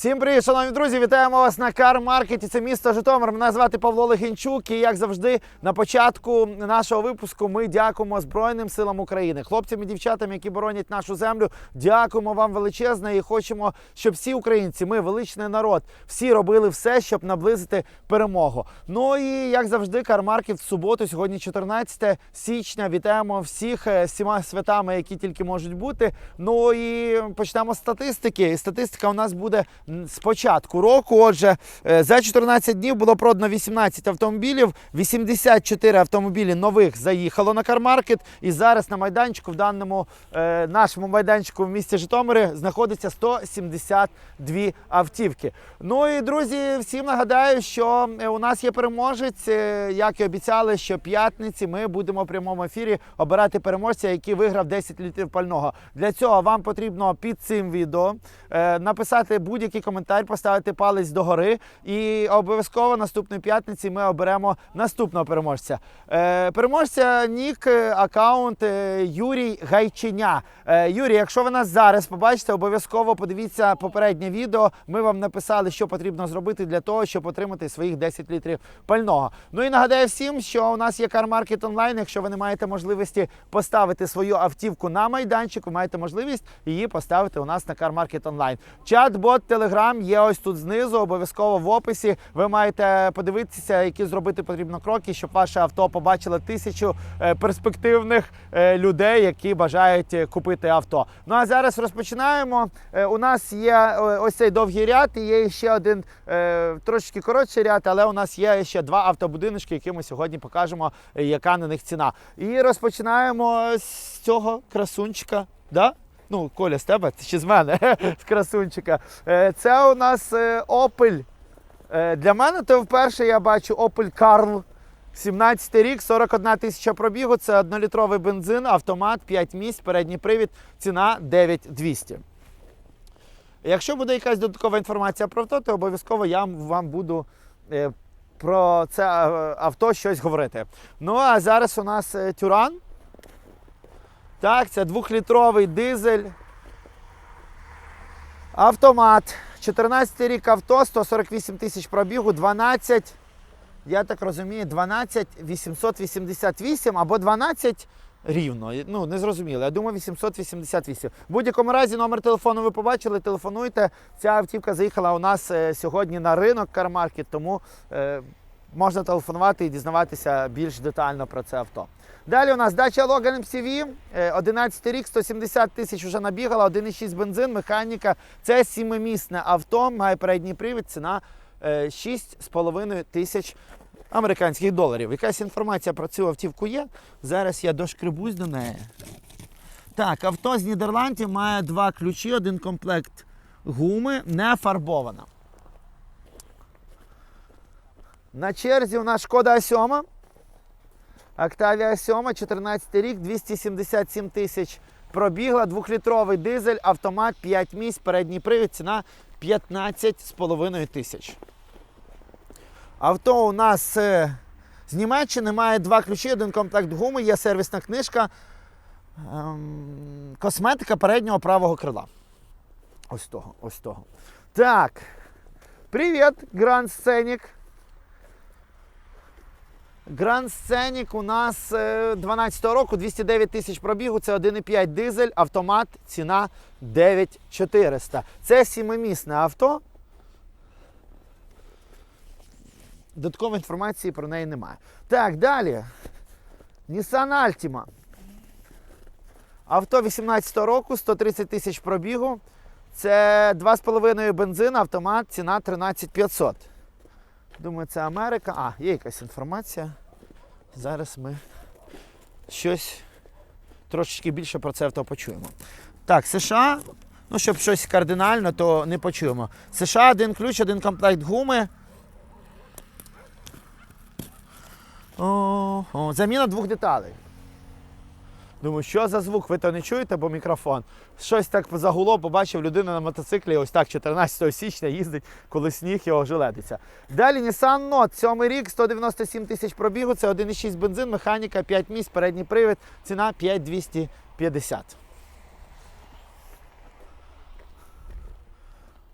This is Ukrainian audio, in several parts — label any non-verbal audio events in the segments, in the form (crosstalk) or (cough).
Всім привіт, шановні друзі! Вітаємо вас на Кар-маркеті. Це місто Житомир. Мене звати Павло Легінчук. І як завжди, на початку нашого випуску ми дякуємо Збройним силам України, хлопцям і дівчатам, які боронять нашу землю. Дякуємо вам величезне і хочемо, щоб всі українці, ми величний народ, всі робили все, щоб наблизити перемогу. Ну і як завжди, Кар-маркет в суботу, сьогодні 14 січня. Вітаємо всіх е, всіма святами, які тільки можуть бути. Ну і почнемо з статистики. І Статистика у нас буде з початку року. Отже, е, за 14 днів було продано 18 автомобілів, 84 автомобілі нових заїхало на кармаркет. І зараз на майданчику, в даному е, нашому майданчику в місті Житомирі, знаходиться 172 автівки. Ну і друзі, всім нагадаю, що е, у нас є переможець. Як і обіцяли, що п'ятниці ми будемо в прямому ефірі обирати переможця, який виграв 10 літрів пального. Для цього вам потрібно під цим відео написати будь-який коментар, поставити палець догори. І обов'язково наступної п'ятниці ми оберемо наступного переможця. Е, переможця нік е, аккаунт е, Юрій Гайчиня. Е, Юрій, якщо ви нас зараз побачите, обов'язково подивіться попереднє відео. Ми вам написали, що потрібно зробити для того, щоб отримати своїх 10 літрів пального. Ну і нагадаю всім, що у нас є кармаркет онлайн. Якщо ви не маєте можливості поставити свою автівку на майданчик, ви маєте можливість її поставити у нас на кармаркет онлайн. Чат-бот Telegram є ось тут знизу, обов'язково в описі. Ви маєте подивитися, які зробити потрібно кроки, щоб ваше авто побачило тисячу е, перспективних е, людей, які бажають е, купити авто. Ну а зараз розпочинаємо. У нас є ось цей довгий ряд, і є ще один трошечки коротший ряд, але у нас є ще два автобудиночки, які ми сьогодні покажемо, яка на них ціна. І розпочинаємо з цього красунчика. Да? Ну, Коля, з тебе чи з мене, (laughs) з красунчика. Е, Це у нас Opel. Е, Для мене то вперше я бачу Opel Karl. 17 рік, 41 тисяча пробігу. Це однолітровий бензин, автомат, 5 місць, передній привід, ціна 9200. Якщо буде якась додаткова інформація про авто, то обов'язково я вам буду е, про це авто щось говорити. Ну а зараз у нас Тюран. Так, це двохлітровий дизель. Автомат. 14 рік авто, 148 тисяч пробігу, 12, я так розумію, 12 888 або 12 рівно. Ну, не зрозуміло. Я думаю, 888. В будь-якому разі номер телефону ви побачили, телефонуйте. Ця автівка заїхала у нас е, сьогодні на ринок Кармаркет, тому е, можна телефонувати і дізнаватися більш детально про це авто. Далі у нас дача Logan MCV, е, 11 рік, 170 тисяч вже набігала, 1,6 бензин, механіка. Це сімимісне авто, має передній привід, ціна е, 6,5 тисяч американських доларів. Якась інформація про цю автівку є. Зараз я дошкребусь до неї. Так, авто з Нідерландів має два ключі, один комплект гуми, не фарбована. На черзі у нас шкода А7. Octavia 7, 14 рік, 277 тисяч пробігла, двохлітровий дизель, автомат, 5 місць, передній привід, ціна 15,5 тисяч. Авто у нас е, з Німеччини має два ключі, один комплект гуми, є сервісна книжка, ем, косметика переднього правого крила. Ось того, ось того. Так. Привіт, Гранд Сценік. Гранд Сценік у нас е, 12-го року, 209 тисяч пробігу, це 1,5 дизель, автомат, ціна 9400. Це сімимісне авто. Додаткової інформації про неї немає. Так, далі. Nissan Altima. Авто 18-го року, 130 тисяч пробігу. Це 2,5 бензин, автомат, ціна 13500. Думаю, це Америка. А, є якась інформація. Зараз ми щось трошечки більше про це авто почуємо. Так, США. Ну, щоб щось кардинально, то не почуємо. США один ключ, один комплект гуми. О, о, заміна двох деталей. Думаю, що за звук? Ви то не чуєте, бо мікрофон. Щось так загуло, побачив людину на мотоциклі, ось так 14 січня їздить, коли сніг його желедиться. Далі Nissan Note, 7 рік, 197 тисяч пробігу, це 1,6 бензин, механіка, 5 місць, передній привід, ціна 5250.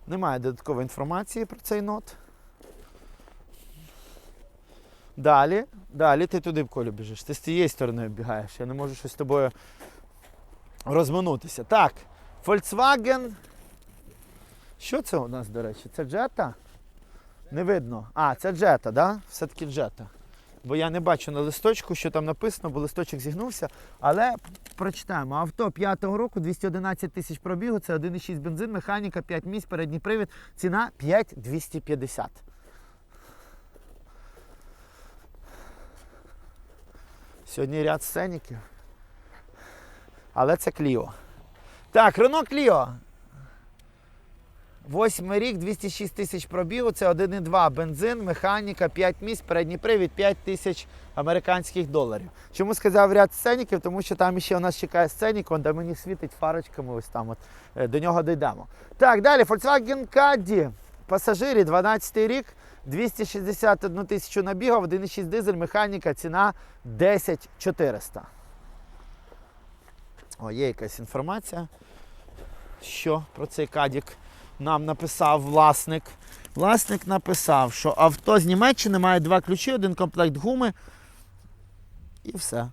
Немає додаткової інформації про цей нот. Далі, далі ти туди в колю біжиш. Ти з цієї сторони бігаєш. Я не можу щось з тобою розминутися. Так, Volkswagen. Що це у нас, до речі? Це Jetta? Не видно. А, це так? Да? Все-таки Jetta. Бо я не бачу на листочку, що там написано, бо листочок зігнувся. Але прочитаємо. Авто 5-го року, 211 тисяч пробігу, це 1,6 бензин, механіка, 5 місць, передній привід, ціна 5250. Сьогодні ряд сценіків. Але це Кліо. Так, Рено Кліо. Восьмий рік, 206 тисяч пробігу, це 1,2 бензин, механіка, 5 місць, передній привід, 5 тисяч американських доларів. Чому сказав ряд сценіків? Тому що там ще у нас чекає сценік, де мені світить фарочками, ось там от, е, до нього дійдемо. Так, далі, Volkswagen Caddy. Пасажирі, 12 рік, 261 тисячу набігав, 1,6 дизель, механіка, ціна 10 400. О, є якась інформація, що про цей кадік нам написав власник. Власник написав, що авто з Німеччини має два ключі, один комплект гуми і все.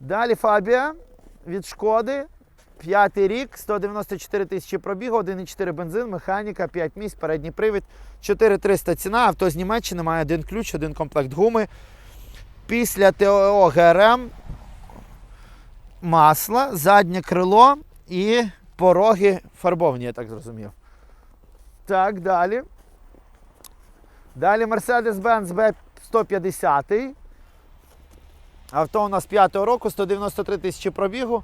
Далі Фабія від шкоди. П'ятий рік, 194 тисячі пробігу, 1,4 бензин, механіка, 5 місць, передній привід, 4300 ціна. Авто з Німеччини має один ключ, один комплект гуми. Після ТО ГРМ масло, заднє крило і пороги фарбовані, я так зрозумів. Так, далі. Далі Mercedes-Benz B150. Авто у нас 5-го року, 193 тисячі пробігу.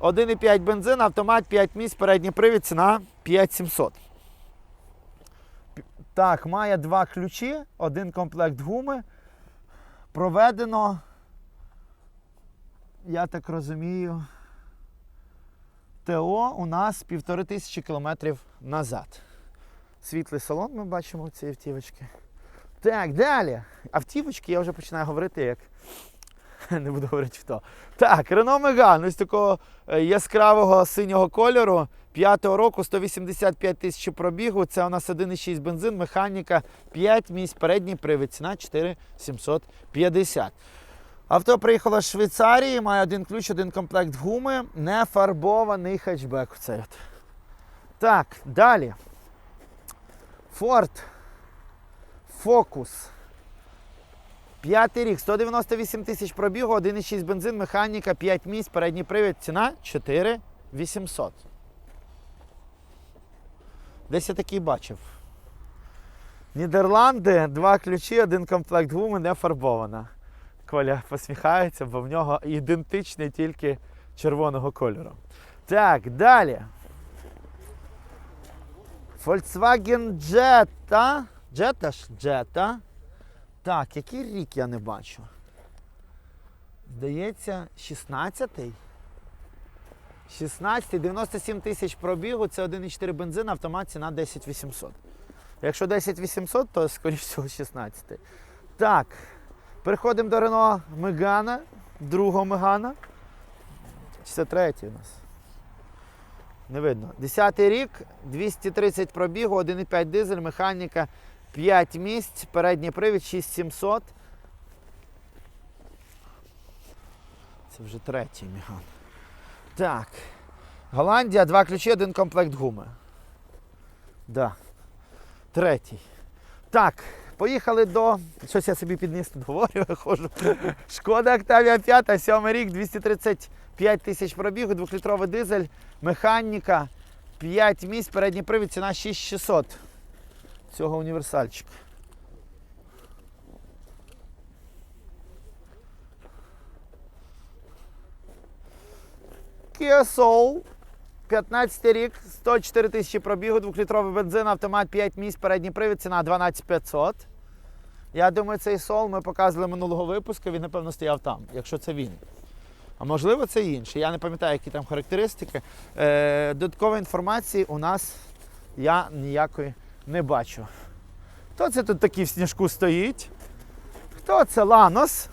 1,5 бензин, автомат 5 місць, передній привід, ціна 5700. Так, має два ключі, один комплект гуми. Проведено, я так розумію, ТО у нас півтори тисячі кілометрів назад. Світлий салон ми бачимо в цій автівочці. Так, далі. Автівочки я вже починаю говорити як. (laughs) Не буду говорити хто. Так, Renault Megane, ось такого е, яскравого синього кольору. 5-го року 185 тисяч пробігу. Це у нас 1,6 бензин, механіка, 5 місць, передній привід, ціна 4750. Авто приїхало з Швейцарії, має один ключ, один комплект гуми, не фарбований хетчбек. Цей от. Так, далі. Ford Focus. П'ятий рік, 198 тисяч пробігу, 1,6 бензин, механіка, 5 місць, передній привід, ціна 4800. Десь я такий бачив. Нідерланди, два ключі, один комплект гуми не фарбована. Коля посміхається, бо в нього ідентичний тільки червоного кольору. Так, далі. Volkswagen Jetta. Jetta ж? Jetta. Так, який рік я не бачу? Здається, 16-й. 16-й, 97 тисяч пробігу, це 1,4 бензин, автомат ціна 10 800. Якщо 10 800, то скоріш всього 16-й. Так, переходимо до Renault Megane, другого Megane. Чи це третій у нас? Не видно. 10-й рік, 230 пробігу, 1,5 дизель, механіка 5 місць, передній привід 6700. Це вже третій Міган. Так. Голландія, два ключі, один комплект гуми. Да. Третій. Так, поїхали до. Щось я собі підніс тут говорю, (laughs) ходжу. Шкода Октавія 5, 7 рік, 235 тисяч пробігу, двохлітровий дизель, механіка, 5 місць, передній привід, ціна 6600 цього універсальчика. Kia Soul, 15 рік, 104 тисячі пробігу, 2-літровий бензин, автомат 5 місць, передній привід, ціна 12500. Я думаю, цей Soul ми показували минулого випуску, він, напевно, стояв там, якщо це він. А можливо, це інший. Я не пам'ятаю, які там характеристики. Е, додаткової інформації у нас я ніякої не бачу. Хто це тут такий в сніжку стоїть? Хто це? Ланос?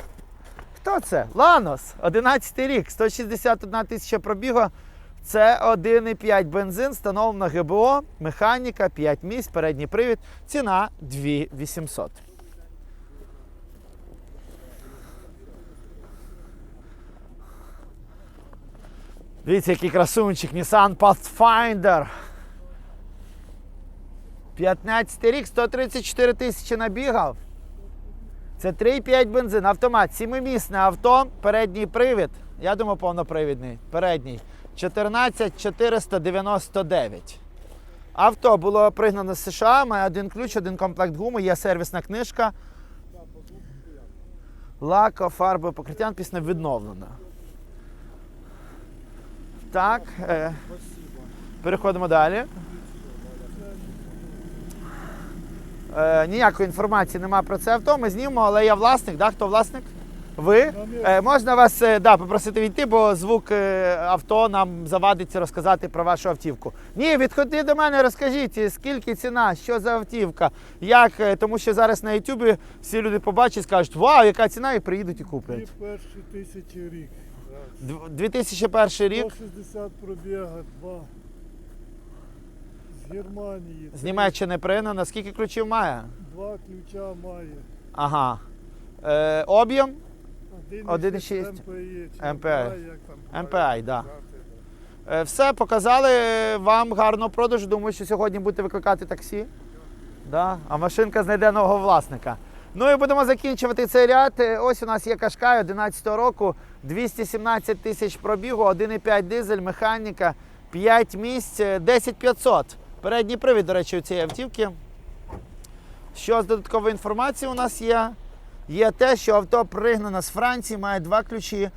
Хто це? Ланос, 11 рік, 161 тисяча пробігу. Це 1,5 бензин, встановлено ГБО, механіка, 5 місць, передній привід. Ціна 2800. Дивіться, який красунчик Nissan Pathfinder. 15 рік, 134 тисячі набігав. Це 3,5 бензин, автомат, сімимісне авто, передній привід. Я думаю, повнопривідний. Передній. 14499. Авто було пригнано з США, має один ключ, один комплект гуми, є сервісна книжка. Лако, фарби, покриття пісня відновлена. Так. Е, переходимо далі. Е, ніякої інформації немає про це авто. Ми знімемо, але я власник. Да? Хто власник? Ви? Е, можна вас е, да, попросити відійти, бо звук е, авто нам завадиться розказати про вашу автівку. Ні, відходи до мене, розкажіть, скільки ціна, що за автівка, як, е, тому що зараз на Ютубі всі люди побачать, скажуть, вау, яка ціна, і приїдуть і куплять. перші тисячі рік. Дв- 2001 рік 160 пробіга, два. З Германії. з Німеччини пригнано. Скільки ключів має? Два ключа має. Ага. Е, об'єм 1,6 1,6 MPI. чи MPI. як там MPI, правильно да. казати, Е, Все, показали вам гарного продажу. Думаю, що сьогодні будете викликати таксі. Да? А машинка знайде нового власника. Ну і будемо закінчувати цей ряд. Е, Ось у нас є Кашкай 11 року, 217 тисяч пробігу, 1,5 дизель, механіка, 5 місць, е, 10500. Передній привід, до речі, у цієї автівки. Що з додаткової інформації у нас є? Є те, що авто пригнано з Франції, має два ключі.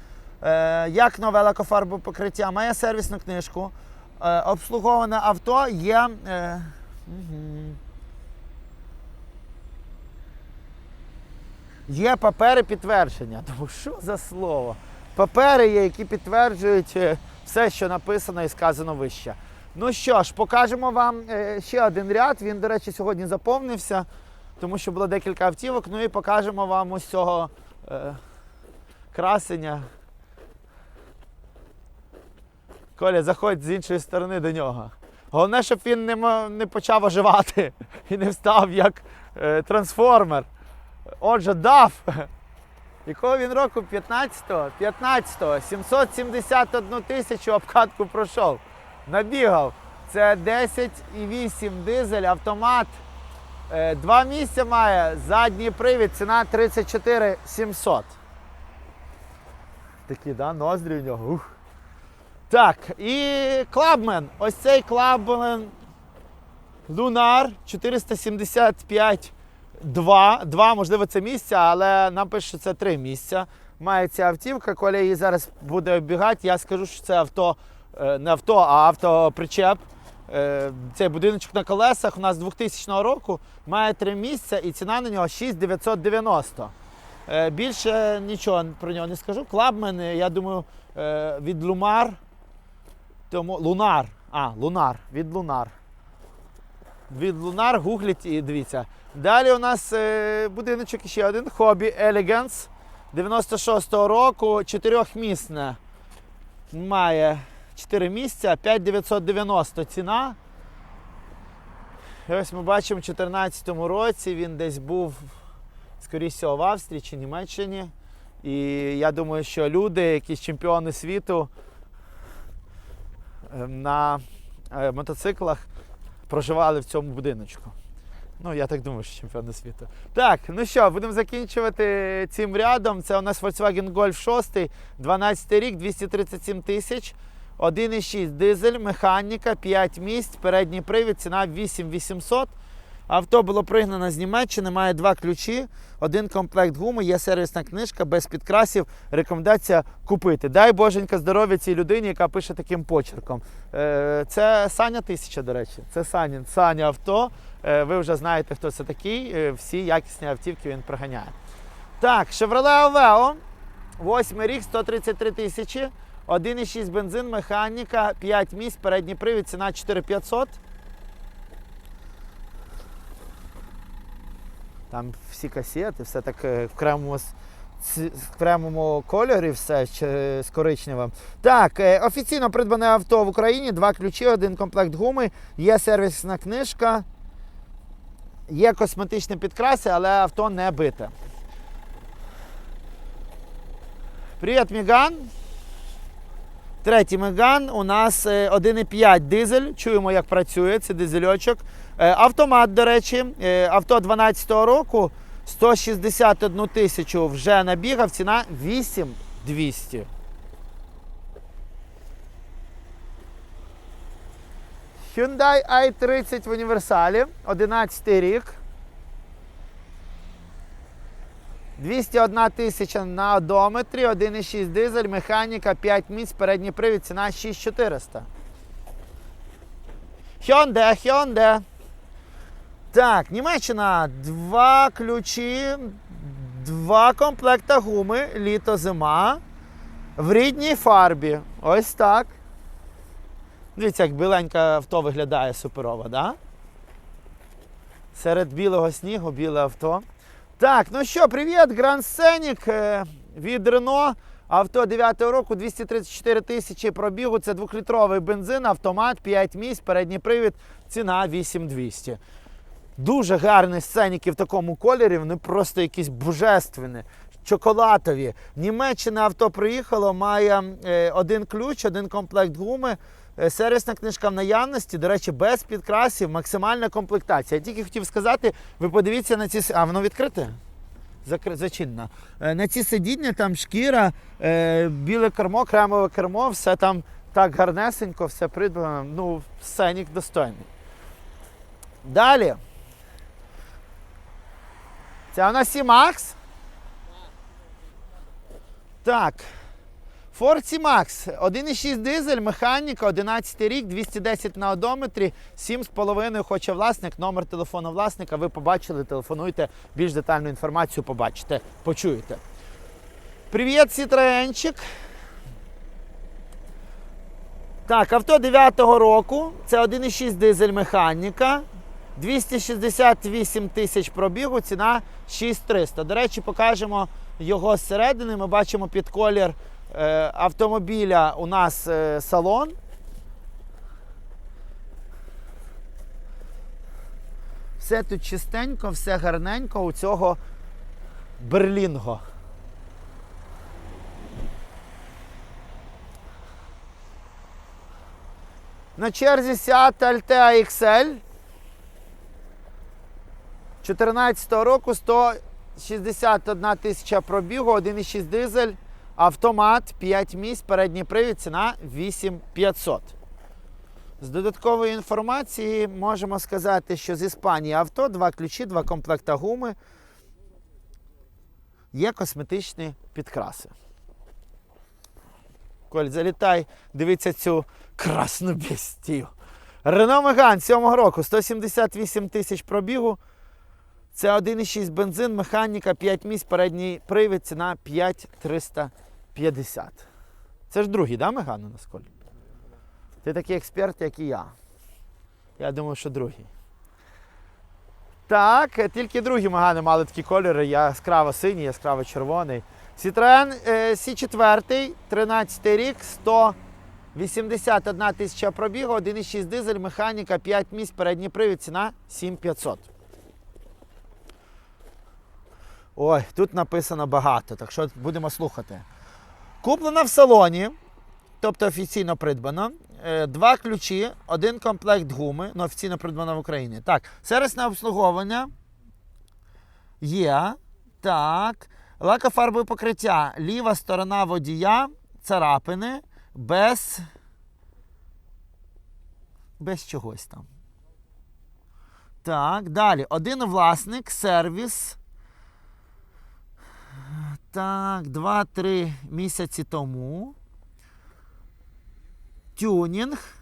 Е, як нове лакофарбове покриття, має сервісну книжку. Е, обслуговане авто є. Е, мгм. Є папери підтвердження. (laughs) Тому що за слово? Папери є, які підтверджують е, все, що написано і сказано вище. Ну що ж, покажемо вам е, ще один ряд. Він, до речі, сьогодні заповнився, тому що було декілька автівок. Ну і покажемо вам ось цього е, красення. Коля, заходь з іншої сторони до нього. Головне, щоб він не, не почав оживати (laughs) і не встав як е, трансформер. Отже, DAF. Якого він року? 15-го? 15-го. 771 тисячу обкатку пройшов. Набігав. Це 10,8 дизель, автомат. Е, Два місця має, задній привід, ціна 34 700. Такі, да, ноздрі у нього. Ух. Так, і клабмен. Ось цей клабмен Лунар 475 2. Два, можливо, це місця, але нам пише, що це три місця. Має ця автівка. Коли її зараз буде оббігати, я скажу, що це авто, не авто, а автопричеп. Е, Цей будиночок на колесах у нас 2000 року має три місця і ціна на нього 6990. Е, Більше нічого про нього не скажу. Клабмен, е, я думаю, е, від Лумар. Тому Лунар. А, Лунар. Від Лунар. Від Лунар гугліть і дивіться. Далі у нас е, будиночок ще один. Хобі Elegance 96-го року, чотирьохмісне. Має 4 місця, 5990 ціна. І ось ми бачимо, у 2014 році він десь був, скоріше в Австрії чи Німеччині. І я думаю, що люди, якісь чемпіони світу е, на е, мотоциклах проживали в цьому будиночку. Ну, я так думаю, що чемпіони світу. Так, ну що, будемо закінчувати цим рядом. Це у нас Volkswagen Golf 6, 12 рік, 237 тисяч. 1,6 дизель, механіка, 5 місць, передній привід, ціна 8800. Авто було пригнано з Німеччини, має два ключі, один комплект гуми, є сервісна книжка без підкрасів. Рекомендація купити. Дай боженька здоров'я цій людині, яка пише таким почерком. Е, Це Саня Тисяча, до речі. Це Санін. Саня авто. Е, Ви вже знаєте, хто це такий. Е, Всі якісні автівки він приганяє. Так, Chevrolet Aveo. Восьмий рік, 133 тисячі. 1,6 бензин, механіка, 5 місць, передній привід, ціна 4500. Там всі касети, все так е, в кремовому, в кремовому кольорі, все з коричневим. Так, е, офіційно придбане авто в Україні, два ключі, один комплект гуми, є сервісна книжка, є косметичні підкраси, але авто не бите. Привіт, Міган. Третій Меган у нас е, 1,5 дизель. Чуємо, як працює. Це дизельочок. Е, Автомат, до речі, е, авто 12 року, 161 тисячу вже набігав, ціна 8200. Hyundai i30 в універсалі, 11 рік. 201 тисяча на одометрі, 1,6 дизель, механіка, 5 місць, передній привід, ціна 6400. Hyundai, Hyundai. Так, Німеччина. Два ключі, два комплекта гуми, літо, зима. В рідній фарбі. Ось так. Дивіться, як біленьке авто виглядає суперово, да? Серед білого снігу біле авто. Так, ну що, привіт, Grand Scenic е, від Renault. Авто 9 року, 234 тисячі пробігу. Це двохлітровий бензин, автомат, 5 місць, передній привід, ціна 8200. Дуже гарні сценіки в такому кольорі, вони просто якісь божественні, чоколатові. Німеччина авто приїхало, має е, один ключ, один комплект гуми. Е, Сервісна книжка в наявності, до речі, без підкрасів, максимальна комплектація. Я тільки хотів сказати, ви подивіться на ці. А, воно відкрите? Зачинено. Е, На ці сидіння там шкіра, е, біле кермо, кремове кермо, все там так гарнесенько, все придбано. Ну, сценік достойний. Далі. Це у нас C-Max. Так. Ford C-Max. 1,6 дизель, механіка, 11 рік, 210 на одометрі, 7,5 хоче власник, номер телефону власника. Ви побачили, телефонуйте, більш детальну інформацію побачите, почуєте. Привіт, Citroenчик. Так, авто 9-го року. Це 1,6 дизель механіка. 268 тисяч пробігу, ціна 6300. До речі, покажемо його зсередини. Ми бачимо під колір автомобіля у нас е, салон. Все тут чистенько, все гарненько у цього берлінго. На черзі Seat Altea XL. 2014 року 161 тисяча пробігу, 1,6 дизель, автомат, 5 місць, передній привід, ціна 8500. З додаткової інформації можемо сказати, що з Іспанії авто, два ключі, два комплекта гуми. Є косметичні підкраси. Коль, залітай, дивіться цю красну бестію. Рено Меган 7 року, 178 тисяч пробігу. Це 1,6 бензин, механіка, 5 місць, передній привід, ціна 5350. Це ж другий, да, Меган у нас, Коль? Ти такий експерт, як і я. Я думаю, що другий. Так, е, тільки другі Мегани мали такі кольори. Яскраво синій, яскраво червоний. Citroen е, C4, 13 рік, 181 тисяча пробігу, 1,6 дизель, механіка, 5 місць, передній привід, ціна 7500. Ой, тут написано багато, так що будемо слухати. Куплена в салоні, тобто офіційно придбано. Е, Два ключі, один комплект гуми, ну офіційно придбано в Україні. Так, сервісне обслуговування є. Так. Лакофарбове покриття. Ліва сторона водія, царапини, без. Без чогось там. Так, далі. Один власник, сервіс. Так, 2-3 місяці тому. Тюнінг.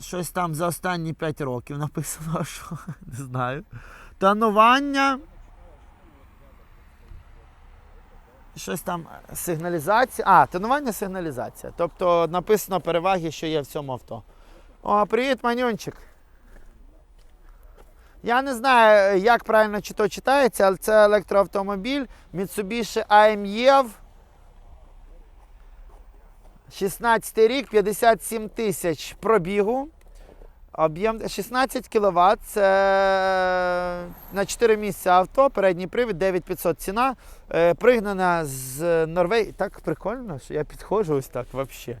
Щось там за останні 5 років написано, (laughs) що не знаю. Тонування. Щось там сигналізація. А, тонування сигналізація. Тобто написано переваги, що є в цьому авто. О, привіт, манюнчик. Я не знаю, як правильно чи то читається, але це електроавтомобіль Mitsubishi AMEV. 16 рік, 57 тисяч пробігу. Об'єм 16 кВт. Це на 4 місця авто, передній привід, 9500 ціна. Е, Пригнана з Норвегії. Так прикольно, що я підходжу ось так взагалі.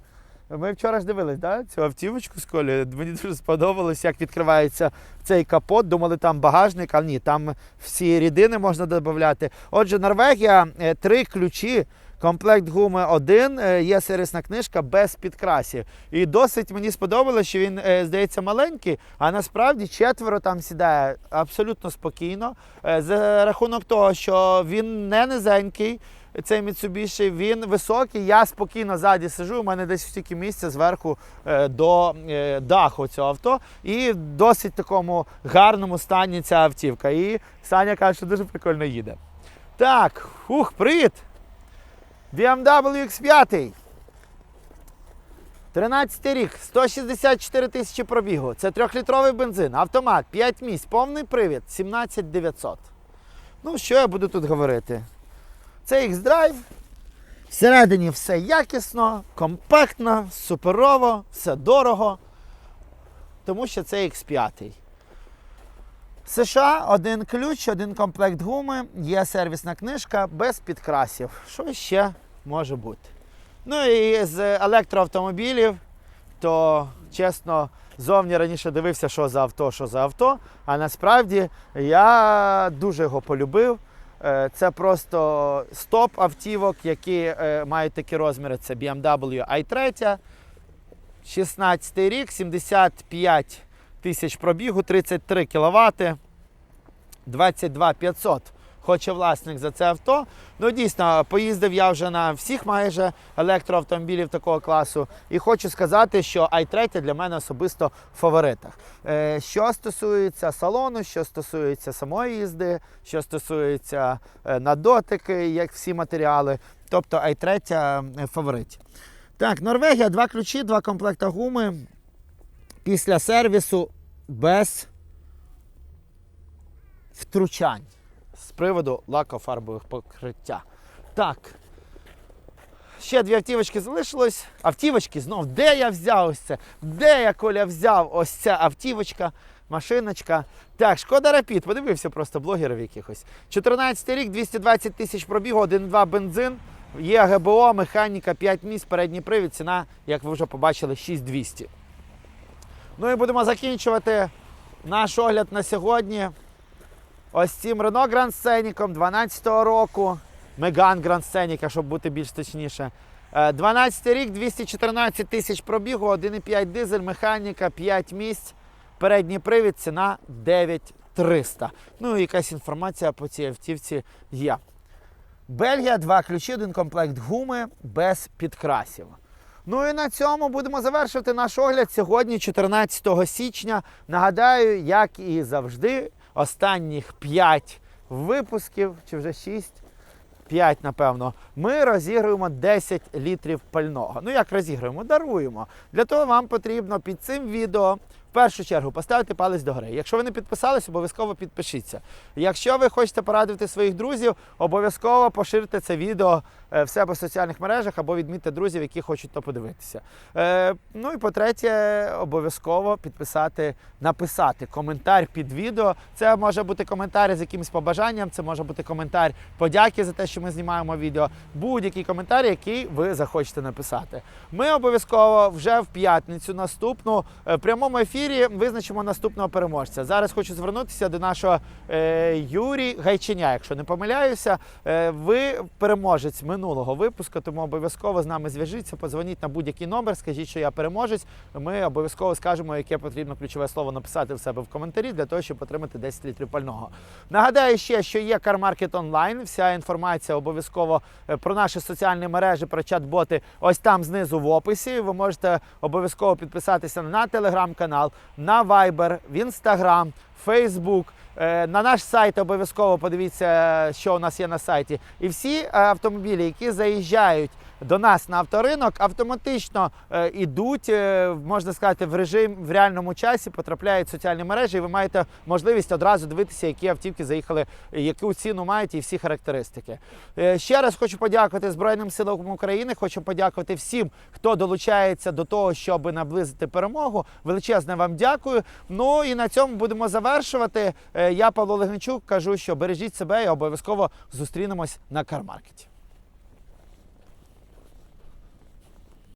Ми вчора ж дивились, да? цю автівочку з колі. Мені дуже сподобалось, як відкривається цей капот. Думали, там багажник, а ні, там всі рідини можна додати. Отже, Норвегія, е, три ключі. Комплект гуми один, е, є сервісна книжка без підкрасів. І досить мені сподобалося, що він, е, здається, маленький, а насправді четверо там сідає абсолютно спокійно. За рахунок того, що він не низенький, цей Mitsubishi, він високий. Я спокійно ззаді сижу. У мене десь стільки місця зверху е, до е, даху цього авто. І в досить такому гарному стані ця автівка. І Саня каже, що дуже прикольно їде. Так, ух, привіт! BMW X5. 13 рік, 164 тисячі пробігу. Це трьохлітровий бензин, автомат, 5 місць, повний привід, 17900. Ну, що я буду тут говорити? Це X-Drive. Всередині все якісно, компактно, суперово, все дорого. Тому що це X5. США один ключ, один комплект гуми, є сервісна книжка без підкрасів. Що ще може бути? Ну і з електроавтомобілів, то чесно, зовні раніше дивився, що за авто, що за авто. А насправді я дуже його полюбив. Е, Це просто стоп автівок, які е, мають такі розміри. Це BMW i3, 16 рік, 75 тисяч пробігу, 33 кВт, 22 500 хоче власник за це авто. Ну, дійсно, поїздив я вже на всіх майже електроавтомобілів такого класу. І хочу сказати, що i3 для мене особисто в фаворитах. Е, Що стосується салону, що стосується самої їзди, що стосується е, на дотики, як всі матеріали, тобто i3 в фавориті. Так, Норвегія, два ключі, два комплекта гуми. Після сервісу без втручань з приводу лакофарбових покриття. Так. Ще дві автівочки залишилось. Автівочки знов. Де я взяв ось це? Де я Коля взяв ось ця автівочка, машиночка. Так, шкода Рапід. Подивився просто блогерів якихось. 14 рік, 220 тисяч пробігу, 1,2 бензин. Є ГБО, механіка, 5 місць, передній привід. Ціна, як ви вже побачили, 6200. Ну і будемо закінчувати наш огляд на сьогодні. Ось цим Renault Grand Scenic 12 року. Megane Grand Scenic, щоб бути більш точніше. Е, 12 рік, 214 тисяч пробігу, 1,5 дизель, механіка, 5 місць. Передній привід, ціна 9300. Ну і якась інформація по цій автівці є. Бельгія, два ключі, один комплект гуми без підкрасів. Ну і на цьому будемо завершувати наш огляд сьогодні, 14 січня. Нагадаю, як і завжди, останніх 5 випусків, чи вже 6, 5, напевно, ми розігруємо 10 літрів пального. Ну як розігруємо? Даруємо. Для того вам потрібно під цим відео в першу чергу поставити палець до гори. Якщо ви не підписались, обов'язково підпишіться. Якщо ви хочете порадити своїх друзів, обов'язково поширте це відео в себе в соціальних мережах або відмітьте друзів, які хочуть то подивитися. Е, ну і по-третє, обов'язково підписати, написати коментар під відео. Це може бути коментар з якимось побажанням, це може бути коментар подяки за те, що ми знімаємо відео. Будь-який коментар, який ви захочете написати. Ми обов'язково вже в п'ятницю наступну е, в прямому ефірі визначимо наступного переможця. Зараз хочу звернутися до нашого е, Юрій Гайчиня, якщо не помиляюся. Е, ви переможець минулого випуску, тому обов'язково з нами зв'яжіться, подзвоніть на будь-який номер, скажіть, що я переможець. Ми обов'язково скажемо, яке потрібно ключове слово написати в себе в коментарі для того, щоб отримати 10 літрів пального. Нагадаю ще, що є CarMarket онлайн. Вся інформація обов'язково е, про наші соціальні мережі, про чат-боти ось там знизу в описі. Ви можете обов'язково підписатися на телеграм-канал, на Viber, в Instagram. Фейсбук. На наш сайт обов'язково подивіться, що у нас є на сайті. І всі автомобілі, які заїжджають до нас на авторинок, автоматично е, ідуть, е, можна сказати, в режим в реальному часі, потрапляють в соціальні мережі, і ви маєте можливість одразу дивитися, які автівки заїхали, яку ціну мають і всі характеристики. Е, Ще раз хочу подякувати Збройним силам України. Хочу подякувати всім, хто долучається до того, щоб наблизити перемогу. Величезне вам дякую. Ну і на цьому будемо завершувати. Е, Я Павло Легенчук кажу, що бережіть себе і обов'язково зустрінемось на кармаркеті.